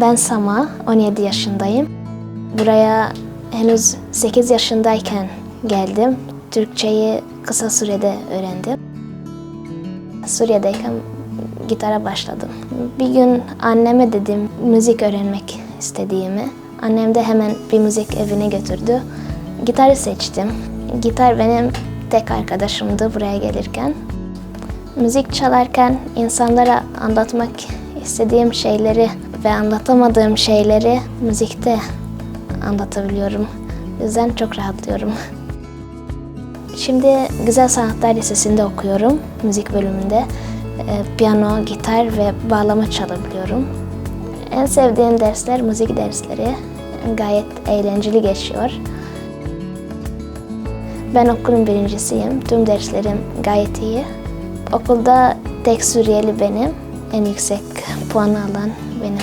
Ben Sama, 17 yaşındayım. Buraya henüz 8 yaşındayken geldim. Türkçeyi kısa sürede öğrendim. Suriye'deyken gitara başladım. Bir gün anneme dedim müzik öğrenmek istediğimi. Annem de hemen bir müzik evine götürdü. Gitarı seçtim. Gitar benim tek arkadaşımdı buraya gelirken. Müzik çalarken insanlara anlatmak istediğim şeyleri ve anlatamadığım şeyleri müzikte anlatabiliyorum. O yüzden çok rahatlıyorum. Şimdi Güzel Sanatlar Lisesi'nde okuyorum, müzik bölümünde. Ee, Piyano, gitar ve bağlama çalabiliyorum. En sevdiğim dersler müzik dersleri. Gayet eğlenceli geçiyor. Ben okulun birincisiyim. Tüm derslerim gayet iyi. Okulda tek Suriyeli benim. En yüksek puanı alan benim.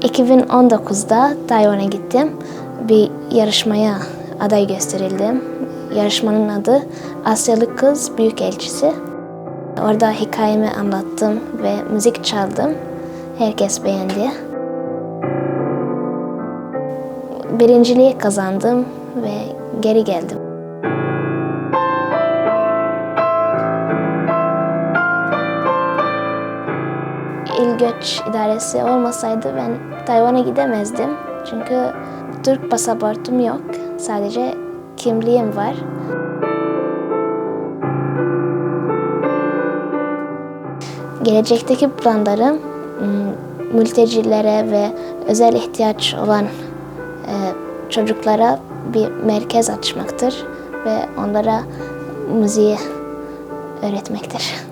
...2019'da Tayvan'a gittim. Bir yarışmaya aday gösterildim. Yarışmanın adı Asyalı Kız Büyükelçisi. Orada hikayemi anlattım ve müzik çaldım. Herkes beğendi. Birinciliği kazandım ve geri geldim. İl göç idaresi olmasaydı ben Tayvan'a gidemezdim. Çünkü Türk pasaportum yok. Sadece kimliğim var. Gelecekteki planlarım mültecilere ve özel ihtiyaç olan çocuklara bir merkez açmaktır ve onlara müziği öğretmektir.